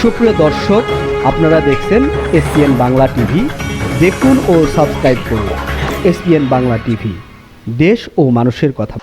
সুপ্রিয় দর্শক, আপনারা দেখছেন S P N Bangla TV. দেখুন ও সাবস্ক্রাইব করুন S P N Bangla TV. দেশ ও মানুষের কথা।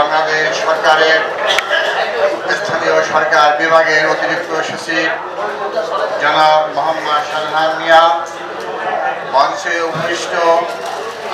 বাংলাদেশ সরকারের স্থানীয় সরকার বিভাগের অতিরিক্ত সচিব জনাব মোহাম্মদ শাহজাহান মিয়া, মঞ্চে উপবিষ্ট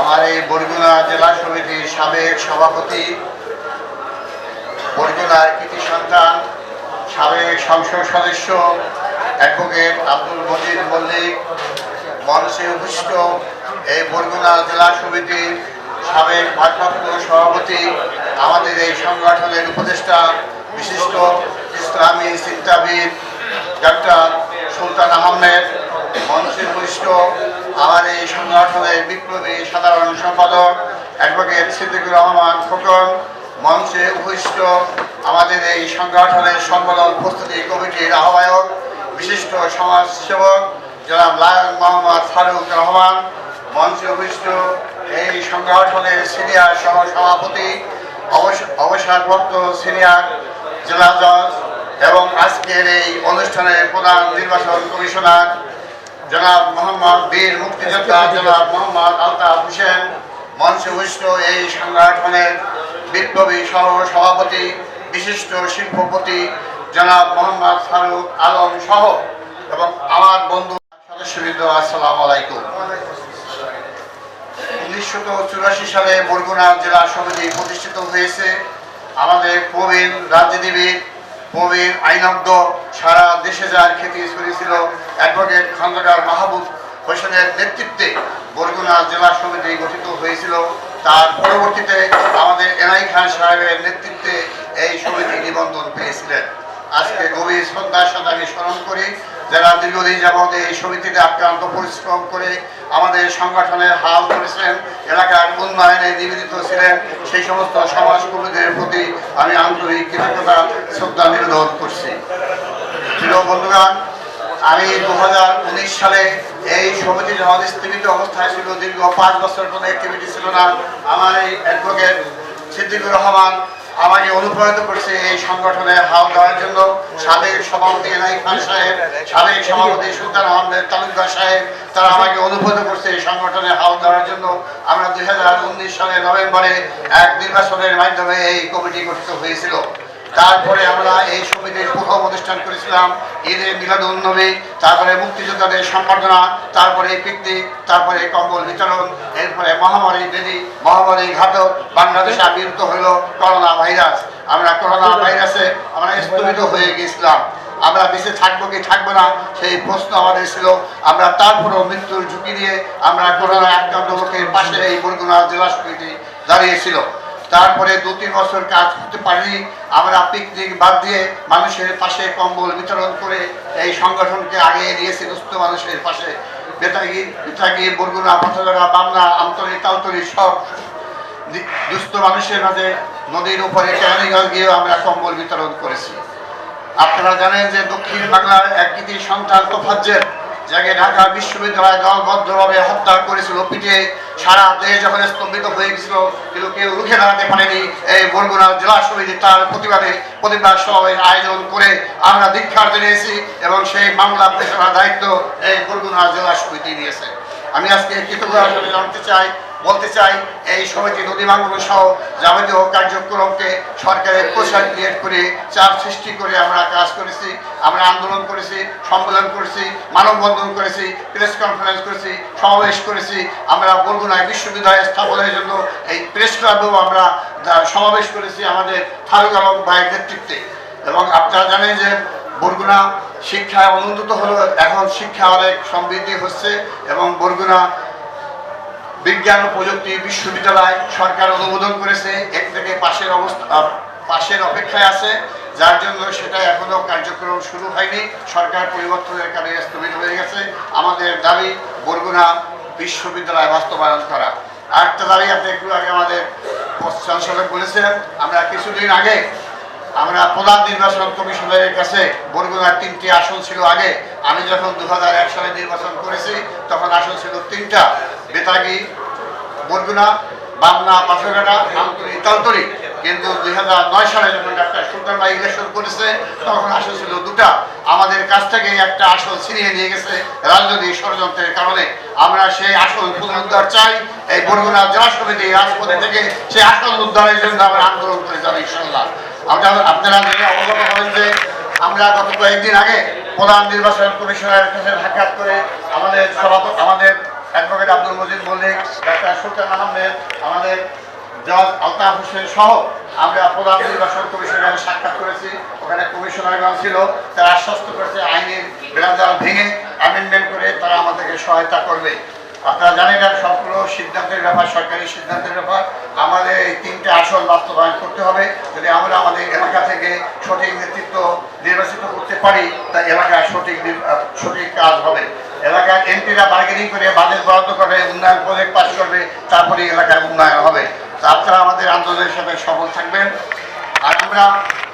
আমার এই বরগুনা জেলা সমিতির সাবেক সভাপতি, বরগুনার কৃতি সন্তান, সাবেক সংসদ সদস্য অ্যাডভোকেট আব্দুল মজিদ মল্লিক মঞ্চে উপস্থিত এই বরগুনা জেলা সমিতির সাবেক ভারপ্রাপ্ত সভাপতি, আমাদের এই সংগঠনের উপদেষ্টা বিশিষ্ট ইসলামী চিন্তাবিদ ডক্টর সুলতান আহমেদ মঞ্চে উপস্থিত আমার এই সংগঠনের বিপ্লবী সাধারণ সম্পাদক অ্যাডভোকেট সিদ্দিকুর রহমান খোকন মঞ্চে উপস্থিত আমাদের এই সংগঠনের সম্মেলন প্রস্তুতি কমিটির আহ্বায়ক, বিশিষ্ট সমাজসেবক জনাব লায়ন মোহাম্মদ ফারুক রহমান। মঞ্চে উপস্থিত এই সংগঠনের সিনিয়র সহ সভাপতি অবস- অবসরপ্রাপ্ত সিনিয়র জেলা জজ এবং আজকের এই অনুষ্ঠানের প্রধান নির্বাচন কমিশনার জনাব মোহাম্মদ বীর মুক্তিযোদ্ধা জনাব মোহাম্মদ আলতাফ হোসেন, মঞ্চে উপস্থিত এই সংগঠনের বিপ্লবী সহ সভাপতি, বিশিষ্ট শিল্পপতি জনাব মোহাম্মদ ফারুক আলম সহ এবং আমার বন্ধু সদস্যবৃন্দ, আসসালাম আলাইকুম। উনিশশো চুরাশি সালে বরগুনা জেলা সমিতি প্রতিষ্ঠিত হয়েছে। আমাদের প্রবীণ রাজনীতিবিদ, প্রবীণ আইনজ্ঞ সারা দেশে যার খ্যাতি ছড়িয়েছিল অ্যাডভোকেট খন্দকার মাহবুব হোসেনের নেতৃত্বে বরগুনা জেলা সমিতি গঠিত হয়েছিল। তার পরবর্তীতে আমাদের এনআই খান সাহেবের নেতৃত্বে এই সমিতি নিবন্ধন পেয়েছিলেন। আজকে গভীর শ্রদ্ধার সাথে আমি স্মরণ করি, যারা দীর্ঘদিন যাবৎ এই সমিতিতে আক্রান্ত পরিশ্রম করে আমাদের সংগঠনের হাল করেছেন এলাকার উন্নয়নে নিবেদিত ছিলেন, সেই সমস্ত সমাজ কর্মীদের প্রতি আমি আন্তরিক কৃতজ্ঞতা, শ্রদ্ধা নিবেদন করছি। প্রিয় বন্ধুগণ, আমি দু হাজার উনিশ সালে এই সমিতি যখন স্থগিত অবস্থায় ছিল। দীর্ঘ পাঁচ বছর কোনো অ্যাক্টিভিটি ছিল না। আমার এই অ্যাডভোকেট সিদ্দিকুর রহমান আমাকে অনুপ্রাণিত করছে এই সংগঠনে হাল দেওয়ার জন্য। সাবেক সভাপতি এনআই খান সাহেব, সাবেক সভাপতি সুলতান আহমেদ তালুকদার সাহেব, তারা আমাকে অনুপ্রাণিত করছে এই সংগঠনে হাল দেওয়ার জন্য। আমরা দুই সালের নভেম্বরে এক নির্বাচনের মাধ্যমে এই কমিটি গঠিত হয়েছিল। তারপরে আমরা এই সমিতির প্রথম অনুষ্ঠান করেছিলাম ঈদে মিলাদুল নবী, তারপরে মুক্তিযোদ্ধাদের সম্বর্ধনা, তারপরে পিকনিক তারপরে কম্বল বিতরণ, এরপরে মহামারী বেদি মহামারী ঘাতক, বাংলাদেশে আবির্ভূত হলো করোনা ভাইরাস। আমরা করোনা ভাইরাসে আমরা স্থগিত হয়ে গেছিলাম আমরা বেঁচে থাকব কি থাকব না, সেই প্রশ্ন আমাদের ছিল। আমরা তারপরেও মৃত্যুর ঝুঁকি নিয়ে আমরা করোনা আক্রান্ত লোকের পাশে এই বরগুনা জেলা সমিতি দাঁড়িয়েছিল তারপরে দু, তিন বছর কাজ করতে পারিনি। আমরা পিকনিক বাদ দিয়ে মানুষের পাশে কম্বল বিতরণ করে এই সংগঠনকে আগিয়ে নিয়েছি দুস্থ মানুষের পাশে। বেতাগি বেতাগি বরগুনা পাথরগড়া বামনা, আমতলি, তালতলি সব দুস্থ মানুষের মাঝে নদীর উপরে কেরানীগঞ্জ গিয়েও আমরা কম্বল বিতরণ করেছি। আপনারা জানেন যে দক্ষিণ বাংলার এক সন্তান তোফাজ্জের যাকে ঢাকা বিশ্ববিদ্যালয় দলবদ্ধভাবে হত্যা করেছিল পিটিয়ে সারা দেশ যখন স্তম্ভিত হয়ে গেছিল, কিন্তু কেউ রুখে দাঁড়াতে পারেনি। এই বরগুনা জেলা সমিতি তার প্রতিবাদে প্রতিবাদ সভায় আয়োজন করে আমরা দীক্ষার জেনেছি এবং সেই মামলা পেশার দায়িত্ব এই বরগুনা জেলা সমিতি নিয়েছে। আমি আজকে কৃতজ্ঞতা হিসেবে জানতে চাই বলতে চাই, এই সমিতি নদী ভাঙন সহ যাবতীয় কার্যক্রমকে সরকারের প্রসার ক্রিয়েট করে, চাপ সৃষ্টি করে আমরা কাজ করেছি, আমরা আন্দোলন করেছি, সম্মেলন করেছি, মানববন্ধন করেছি প্রেস কনফারেন্স করেছি, সমাবেশ করেছি। আমরা বরগুনায় বিশ্ববিদ্যালয় স্থাপনের জন্য এই প্রেস ক্লাবেও আমরা সমাবেশ করেছি আমাদের ফারুক আলম ভাইয়ের নেতৃত্বে। এবং আপনারা জানেন যে বরগুনা শিক্ষায় অনুন্নত হলো, এখন শিক্ষা অনেক সমৃদ্ধি হচ্ছে এবং বরগুনা বিজ্ঞান ও প্রযুক্তি বিশ্ববিদ্যালয় সরকার অনুমোদন করেছে এক থেকে পাশের অবস্থা পাশের অপেক্ষায় আছে, যার জন্য সেটা এখনও কার্যক্রম শুরু হয়নি। সরকার পরিবর্তনের কারণে স্থগিত হয়ে গেছে। আমাদের দাবি, বরগুনা বিশ্ববিদ্যালয় বাস্তবায়ন করা। আরেকটা দাবি আপনি একটু আগে আমাদের চ্যান্সেলর বলেছিলেন আমরা কিছুদিন আগে আমরা প্রধান নির্বাচন কমিশনারের কাছে বরগুনার তিনটি আসন ছিল আগে। আমি যখন দু সালে নির্বাচন করেছি, তখন আসন ছিল তিনটা। বেতাগি, বরগুনা, বামনা, পাথরঘাটা, আমতলি, তালতলি। কিন্তু দুই হাজার নয় সালে যখন ডাক্তার সুলতান ইলেকশন করেছে, তখন আসল ছিল দুটা। আমাদের কাছ থেকে একটা আসল ছিনিয়ে নিয়ে গেছে রাজনৈতিক ষড়যন্ত্রের কারণে। আমরা সেই আসল পুনরুদ্ধার চাই। এই বরগুনা জেলা সমিতি রাজপথে থেকে সেই আসন উদ্ধারের জন্য আমরা আন্দোলন করে যাব ইনশাল্লাহ। আপনারা আপনারা যদি অবগত হবেন যে আমরা গত কয়েকদিন আগে প্রধান নির্বাচন কমিশনারের কাছে সাক্ষাৎ করে আমাদের সভাপতি, আমাদের অ্যাডভোকেট আব্দুল মজিদ মল্লিক, ডাক্তার সুলতান আহমেদ, আমাদের জজ আলতাফ হোসেন সহ আমরা প্রধান নির্বাচন কমিশনারের সাক্ষাৎ করেছি। ওখানে কমিশনারগণ ছিল, তারা আশ্বস্ত করেছে আইনের বেড়াজাল ভেঙে অ্যামেন্ডমেন্ট করে তারা আমাদেরকে সহায়তা করবে। আপনারা জানেন না, সবগুলো সিদ্ধান্তের ব্যাপার, সরকারি সিদ্ধান্তের ব্যাপার। আমাদের এই তিনটে আসন বাস্তবায়ন করতে হবে। যদি আমরা আমাদের এলাকা থেকে সঠিক নেতৃত্ব নির্বাচিত করতে পারি, তা এলাকায় সঠিক সঠিক কাজ হবে। এলাকার এমপিরা বার্গেনিং করে বাজেট বরাদ্দ করবে, উন্নয়ন প্রজেক্ট পাস করবে, তারপরে এলাকায় উন্নয়ন হবে। তা আপনারা আমাদের আন্দোলনের সাথে সফল থাকবেন। আর আমরা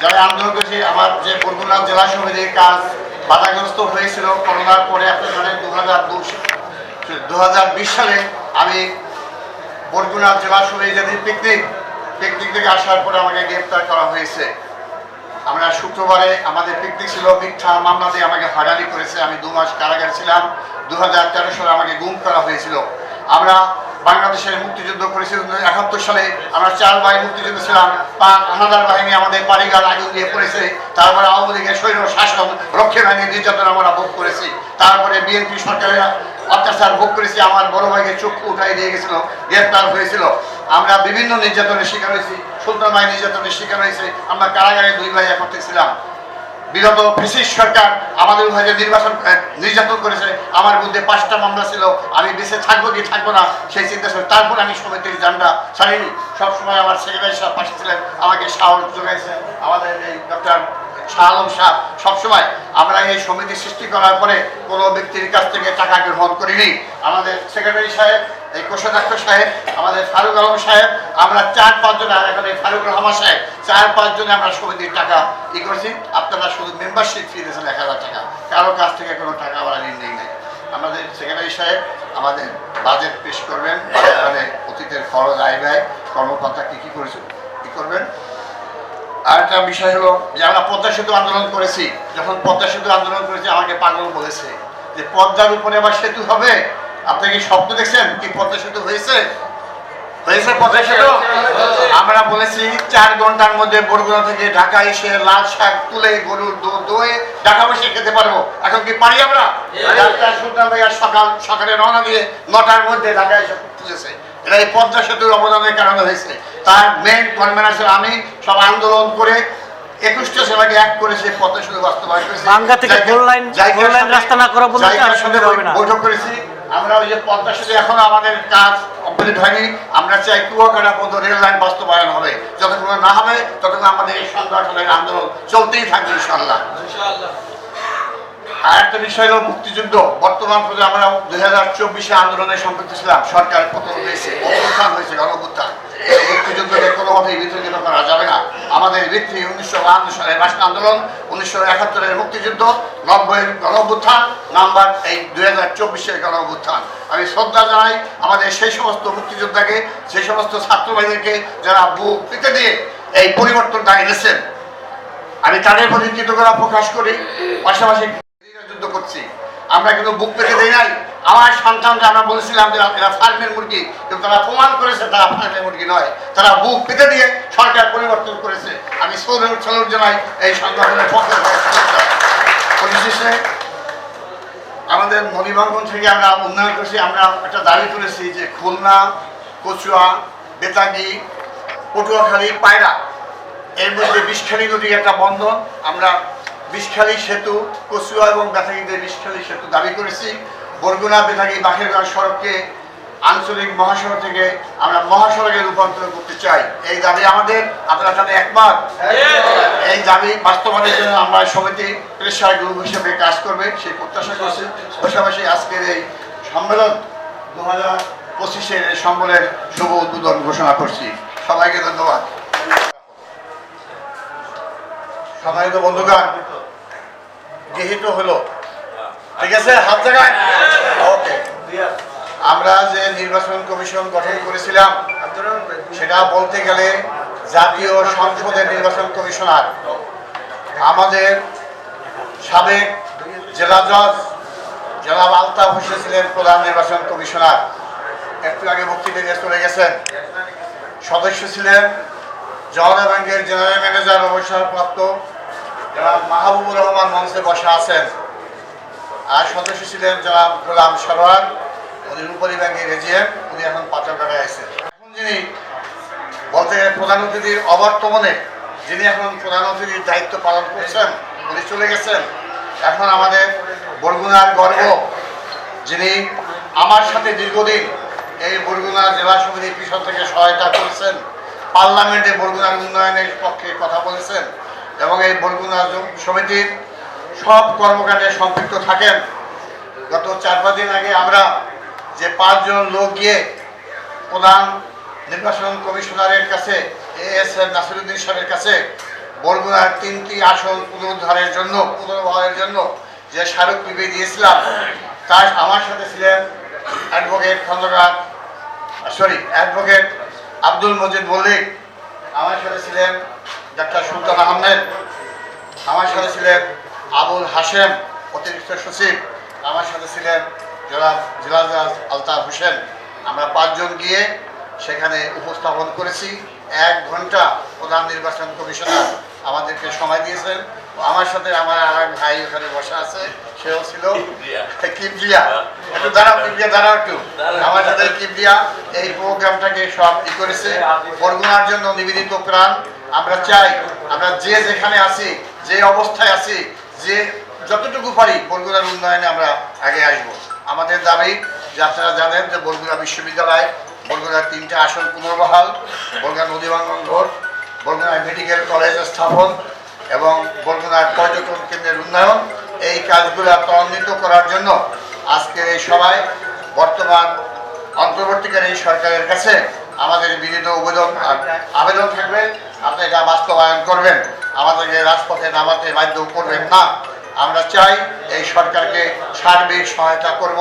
যারা আন্দোলন করছি, আমার যে বরগুনা জেলা সমিতির কাজ বাধাগ্রস্ত হয়েছিল, করোনার পরে আপনারা জানেন দু হাজার দু হাজার বিশ সালে আমি বরগুনা জেলা যেদিন পিকনিক পিকনিক থেকে আসার পরে আমাকে গ্রেপ্তার করা হয়েছে। আমরা শুক্রবারে আমাদের পিকনিক ছিল মিথ্যা মামলা দিয়ে আমাকে হয়রানি করেছে। আমি দু মাস কারাগার ছিলাম। দু হাজার তেরো সালে আমাকে গুম করা হয়েছিল। আমরা বাংলাদেশের মুক্তিযুদ্ধ করেছি একাত্তর সালে আমরা চার ভাই মুক্তিযুদ্ধ ছিলাম পাক হানাদার বাহিনী আমাদের বাড়িঘর আগুন দিয়ে পড়েছে। তারপরে আওয়ামী লীগের সৈন্য শাসন, রক্ষে বাহিনী নির্যাতন আমরা ভোগ করেছি। তারপরে বিএনপি সরকারের অত্যাচার ভোগ করেছি। আমার বড় ভাইকে চক্ষু উঠাই দিয়ে গেছিল, গ্রেপ্তার হয়েছিল। আমরা বিভিন্ন নির্যাতনের শিকার হয়েছি, সুলতান ভাই নির্যাতনের শিকার হয়েছে। আমরা কারাগারে দুই ভাই একত্রে ছিলাম। বিগত ব্রিটিশ সরকার আমাদের উপরে নির্বাচন নির্যাতন করেছে, আমার মধ্যে পাঁচটা মামলা ছিল, আমি বেঁচে থাকব কি থাকব না, সেই চিন্তা ছিল। তারপর আমি সমিতির জান্ডা ছাড়িনি। সবসময় আমার সেক্রেটারি সাহেব পাশে ছিলেন, আমাকে সাহস যোগাইছেন আমাদের এই ডক্টর শাহ আলম সাহ। সবসময় আমরা এই সমিতি সৃষ্টি করার পরে কোনো ব্যক্তির কাছ থেকে টাকা গ্রহণ করিনি। আমাদের সেক্রেটারি সাহেব এই কোষাধ্যক্ষ সাহেব, আমাদের ফারুক আলম সাহেব, আমরা চার পাঁচজন আর এখন এই ফারুক রহমান সাহেব, চার পাঁচজনে আমরা সমিতির টাকা ই করছি। আপনারা শুধু মেম্বারশিপ ফি দিয়েছেন এক হাজার টাকা। কারও কাছ থেকে কোনো টাকা আমরা নির্ণয় নেই আমাদের সেক্রেটারি সাহেব, আমাদের বাজেট পেশ করবেন মানে অতীতের খরচ আয় ব্যয় কর্মকর্তা কী কী করেছে, কী করবেন? আর একটা বিষয় হলো, যে আমরা পদ্মা সেতু আন্দোলন করেছি, যখন পদ্মা সেতু আন্দোলন করেছি, আমাকে পাগল বলেছে যে পদ্মার উপরে আবার সেতু হবে। আপনি কি স্বপ্ন দেখছেন? কি পদ্মা সেতু হয়েছে? হয়েছে পদ্মা সেতু? আমরা বলেছি চার ঘণ্টার মধ্যে বরগুনা থেকে ঢাকা এসে লাল শাক তুলে গরুর দুধ দয়ে ঢাকা বসে খেতে পারব। এখন কি পারি আমরা? ডাক্তার সুলতান ভাইয়া সকাল সকালে রওনা দিয়ে নটার মধ্যে ঢাকা এসে এটা এই পদ্মা সেতুর অবদানের কারণে হয়েছে। তার মেন কনভেনার আমি। সব আন্দোলন করে একুশটা সেবাকে এক করে সেই পদ্মা সেতু বাস্তবায়ন করেছি। বাঙ্গা থেকে লাইন- লাইন রাস্তা না করা না। বৈঠক করেছি। আমরা ওই যে পদ্মা সেতু এখন আমাদের কাজ কমপ্লিট হয়নি। আমরা চাই কুয়াকাটা পর্যন্ত রেল লাইন বাস্তবায়ন হবে। যতক্ষণ না হবে, ততক্ষণ আমাদের এই সংগঠনের আন্দোলন চলতেই থাকবে ইনশাল্লাহ আর একটা বিষয় হলো মুক্তিযুদ্ধ। বর্তমান পর্যায়ে আমরা দুই হাজার চব্বিশে আন্দোলনে সম্পৃক্ত ছিলাম। সরকার পতন হয়েছে, অবস্থান হয়েছে গণভুত্থান মুক্তিযুদ্ধকে কোনোভাবেই বিতর্কিত করা যাবে না। আমাদের ভিত্তি উনিশশো বাহান্ন সালের রাষ্ট্র আন্দোলন, উনিশশো একাত্তরের মুক্তিযুদ্ধ নব্বইয়ের গণভুত্থান নাম্বার এই দুই হাজার চব্বিশের গণভুত্থান আমি শ্রদ্ধা জানাই আমাদের সেই সমস্ত মুক্তিযোদ্ধাকে, সেই সমস্ত ছাত্র ভাইদেরকে যারা বুক পেতে দিয়ে এই পরিবর্তনটা এনেছেন। আমি তাদের প্রতি কৃতজ্ঞতা প্রকাশ করি। পাশাপাশি যুদ্ধ করছি। আমরা কিন্তু বুক পেতে দেই নাই। আমার সন্তানরা, আমরা বলেছিলাম যে এরা ফার্মের মুরগি, কিন্তু তারা প্রমাণ করেছে তারা ফার্মের মুরগি নয়। তারা বুক পেতে দিয়ে সরকার পরিবর্তন করেছে। আমি সৌরভ সৌরভ জানাই এই সংগঠনের পক্ষে পরিশেষে আমাদের মণিবাঙ্গন থেকে আমরা উন্নয়ন করেছি। আমরা একটা দাবি করেছি যে খুলনা, কচুয়া, বেতাগি, পটুয়াখালী, পায়রা, এর মধ্যে বিষখালী নদীর একটা বন্ধন আমরা বিষখালী সেতু কচুয়া এবং বেতাগিতে বিষখালী সেতু দাবি করেছি। বরগুনা বেতাগি বাখেরগাঁও সড়ককে আঞ্চলিক মহাসড়ক থেকে আমরা মহাসড়কে রূপান্তর করতে চাই। এই দাবি আমাদের আপনারা সাথে একমত? এই দাবি বাস্তবায়নের জন্য আমরা সমিতি প্রেসার গ্রুপ হিসেবে কাজ করবে সেই প্রত্যাশা করছি। পাশাপাশি আজকের এই সম্মেলন দু হাজার পঁচিশের এই সম্মেলনের শুভ উদ্বোধন ঘোষণা করছি। সবাইকে ধন্যবাদ। সম্মানিত বন্ধুগণ যেহেতু হলো। ঠিক আছে, হাত জায়গায় ওকে। আমরা যে নির্বাচন কমিশন গঠন করেছিলাম, সেটা বলতে গেলে জাতীয় সংসদের নির্বাচন কমিশনার, আমাদের সাবেক জেলা জজ জেলা আলতাফ হোসেন ছিলেন প্রধান নির্বাচন কমিশনার। একটু আগে বক্তৃতা চলে গেছেন। সদস্য ছিলেন জওয়ানা ব্যাংকের জেনারেল ম্যানেজার, অবসরপ্রাপ্ত জনাব মাহবুবুর রহমান মঞ্চে বসা আছেন। আর সদস্য ছিলেন যারা গোলাম সরোয়ার, উনি রূপালী ব্যাংকের এজিএম, উনি এখন পাচারকাটায় আছেন এখন যিনি বলতে গেলে প্রধান অতিথির অবর্তমানে যিনি এখন প্রধান অতিথির দায়িত্ব পালন করছেন, উনি চলে গেছেন। এখন আমাদের বরগুনার গর্ব, যিনি আমার সাথে দীর্ঘদিন এই বরগুনা জেলা সমিতির পিছন থেকে সহায়তা করেছেন। পার্লামেন্টে বরগুনার উন্নয়নের পক্ষে কথা বলেছেন এবং এই বরগুনা সমিতির সব কর্মকাণ্ডে সম্পৃক্ত থাকেন। গত চার পাঁচ দিন আগে আমরা যে পাঁচজন লোক গিয়ে প্রধান নির্বাচন কমিশনারের কাছে, এ এস এম নাসিরুদ্দিন সাহেবের কাছে বরগুনার তিনটি আসন পুনরুদ্ধারের জন্য পুনর্বহারের জন্য যে স্মারকলিপি দিয়েছিলাম, তার আমার সাথে ছিলেন advocate Khandakar sorry advocate Abdul Majid Mallik, আমার সাথে ছিলেন ডাক্তার সুলতান আহমেদ, আমার সাথে ছিলেন আবুল হাসেম অতিরিক্ত সচিব, আমার সাথে ছিলেন জেলা জেলা আলতাফ হোসেন। আমরা পাঁচজন গিয়ে সেখানে উপস্থাপন করেছি। এক ঘণ্টা প্রধান নির্বাচন কমিশনার আমাদেরকে সময় দিয়েছেন। আমার সাথে আমার আর এক ভাই ওখানে বসা আছে সেও ছিল কিবলিয়া একটু দাঁড়াও কিবলিয়া দাঁড়াও একটু। আমার সাথে কিবলিয়া এই প্রোগ্রামটাকে সব ই করেছে। বরগুনার জন্য নিবেদিত প্রাণ। আমরা চাই আমরা যে যেখানে আছি যে অবস্থায় আছি যে যতটুকু পারি বরগুনার উন্নয়নে আমরা আগে আসব। আমাদের দাবি যে আপনারা জানেন যে বরগুনা বিশ্ববিদ্যালয় বরগুনার তিনটে আসন পুনর্বহাল বরগুনা নদীবাঙ্গন রোড বরগুনায় মেডিকেল কলেজ স্থাপন এবং বরগুনার পর্যটন কেন্দ্রের উন্নয়ন, এই কাজগুলো ত্বরান্বিত করার জন্য আজকের এই সভায় বর্তমান অন্তর্বর্তীকালীন সরকারের কাছে আমাদের বিনীত আবেদন আবেদন থাকবে। আপনি এটা বাস্তবায়ন করবেন, আমাদেরকে রাজপথে নামাতে বাধ্য করবেন না। আমরা চাই এই সরকারকে সার্বিক সহায়তা করব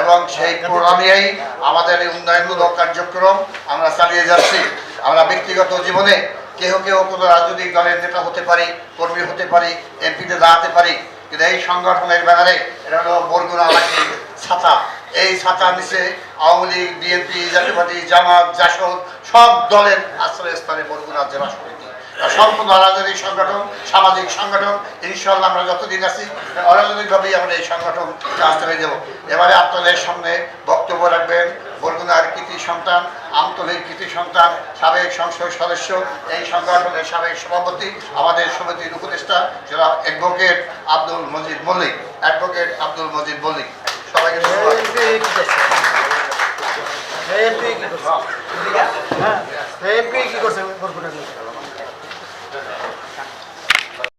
এবং সেই প্রণালীই আমাদের এই উন্নয়নমূলক কার্যক্রম আমরা চালিয়ে যাচ্ছি। আমরা ব্যক্তিগত জীবনে কেহ কেউ কোনো রাজনৈতিক দলের নেতা হতে পারি, কর্মী হতে পারি, এমপিতে দাঁড়াতে পারি, কিন্তু এই সংগঠনের ব্যাপারে এটা হলো বরগুনা লাঠি ছাতা। এই ছাতার নিচে আওয়ামী লীগ, বিএনপি, জাতীয়বাদী, জামাত, জাসদ সব দলের আশ্রয়স্থলে বরগুনা জেলা সমিতি। সম্পূর্ণ অরাজনৈতিক সংগঠন, সামাজিক সংগঠন ইনশাল্লাহ আমরা যতদিন আছি, অরাজনৈতিকভাবেই আমরা এই সংগঠন কাজ চালিয়ে দেবো এবারে আপনাদের সামনে বক্তব্য রাখবেন কৃতি সন্তান আমতলীর কৃতি সন্তান সাবেক সংসদ সদস্য এই সংগঠনের সাবেক সভাপতি আমাদের সমিতির উপদেষ্টা যারা অ্যাডভোকেট আব্দুল মজিদ মল্লিক। অ্যাডভোকেট আব্দুল মজিদ মল্লিক। সবাইকে এমপি কি করছে